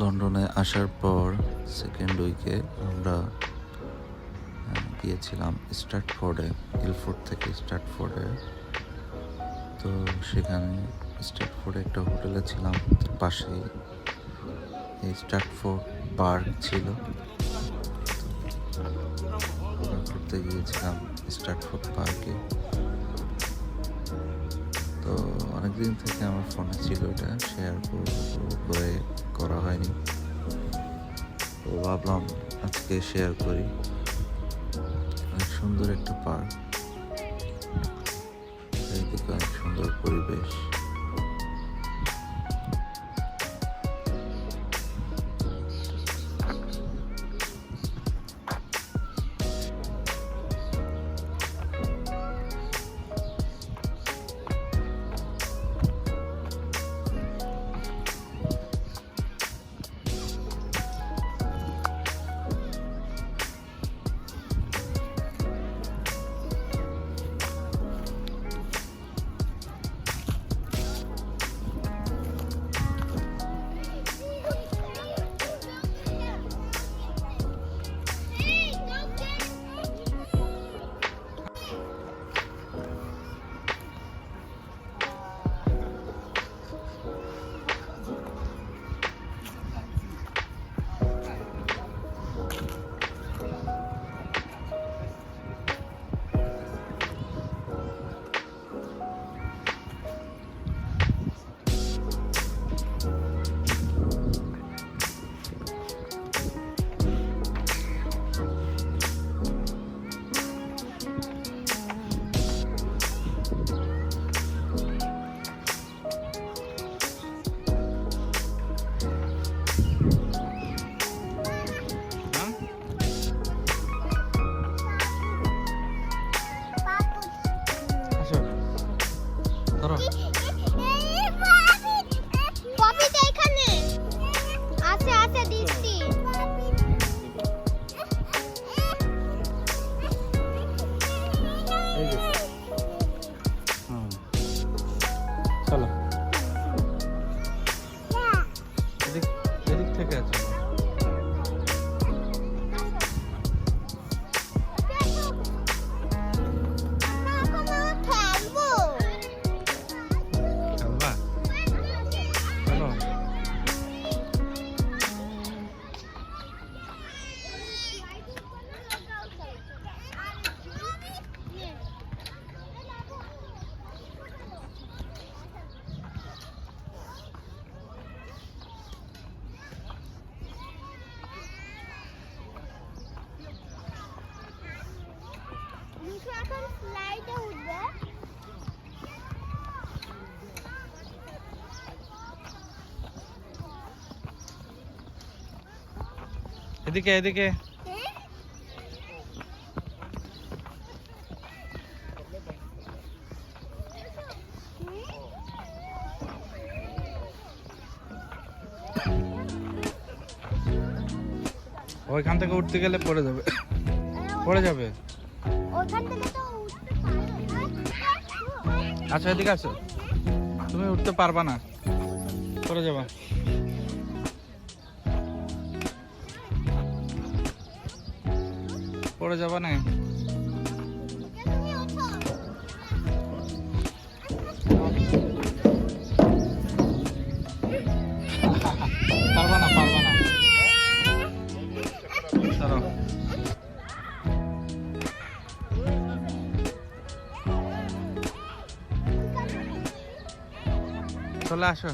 লন্ডনে আসার পর সেকেন্ড উইকে আমরা গিয়েছিলাম স্টার্টফোর্ডে ইলফোর্ড থেকে স্টার্টফোর্ডে তো সেখানে স্টার্টফোর্ডে একটা হোটেলে ছিলাম পাশেই এই স্টার্টফোর্ড পার্ক ছিল। ঘুরতে গিয়েছিলাম স্টার্টফোর্ড পার্কে। তো অনেকদিন থেকে আমার ফোনে ছিল এটা শেয়ার করব করে করা হয়নি। তো ভাবলাম আজকে শেয়ার করি। অনেক সুন্দর একটা পার্ক অনেক সুন্দর পরিবেশ। চলো এদিক এদিক থেকে আছে। এখন ফ্লাইটে উঠবে এদিকে এদিকে। ওইখান থেকে উঠতে গেলে পড়ে যাবে। পড়ে যাবে। আচ্ছা এদিকে আসো। তুমি উঠতে পারবা না। পড়ে যাবা। পড়ে যাবা না চলে আসো।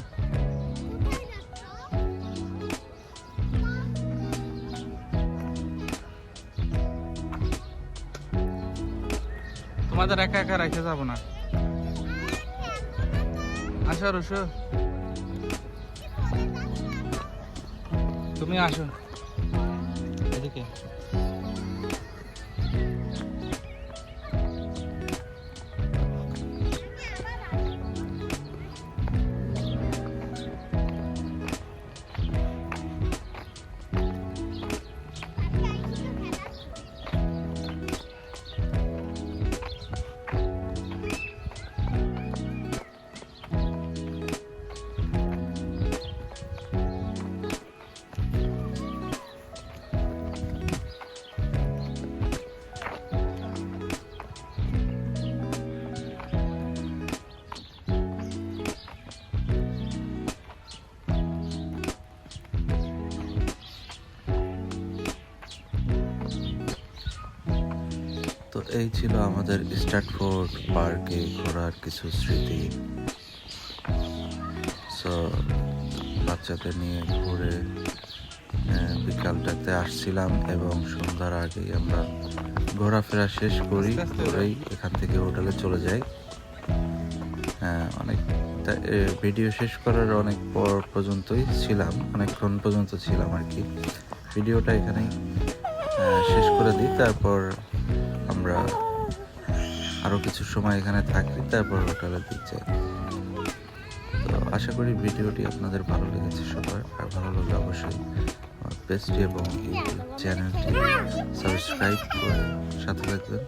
তোমাদের একা একা রেখে যাব না। আসো রুশো। তুমি আসো। এদিকে। তো এই ছিল আমাদের স্টার্টফোর্ড পার্কে ঘোরার কিছু স্মৃতি। সো বাচ্চাদের নিয়ে ঘুরে বিকালটাতে আসছিলাম এবং সন্ধ্যার আগেই আমরা ঘোরাফেরা শেষ করি, করেই এখান থেকে হোটেলে চলে যাই। হ্যাঁ অনেকটা ভিডিও শেষ করার অনেক পর পর্যন্তই ছিলাম, অনেকক্ষণ পর্যন্ত ছিলাম আর কি। ভিডিওটা এখানেই শেষ করে দিই, তারপর আমরা আরও কিছু সময় এখানে থাকি তারপর হোটেলের দিক যাই তো আশা করি ভিডিওটি আপনাদের ভালো লেগেছে সবার, আর ভালো লাগলে অবশ্যই পেজটি এবং চ্যানেলটি সাবস্ক্রাইব করে সাথে থাকবেন।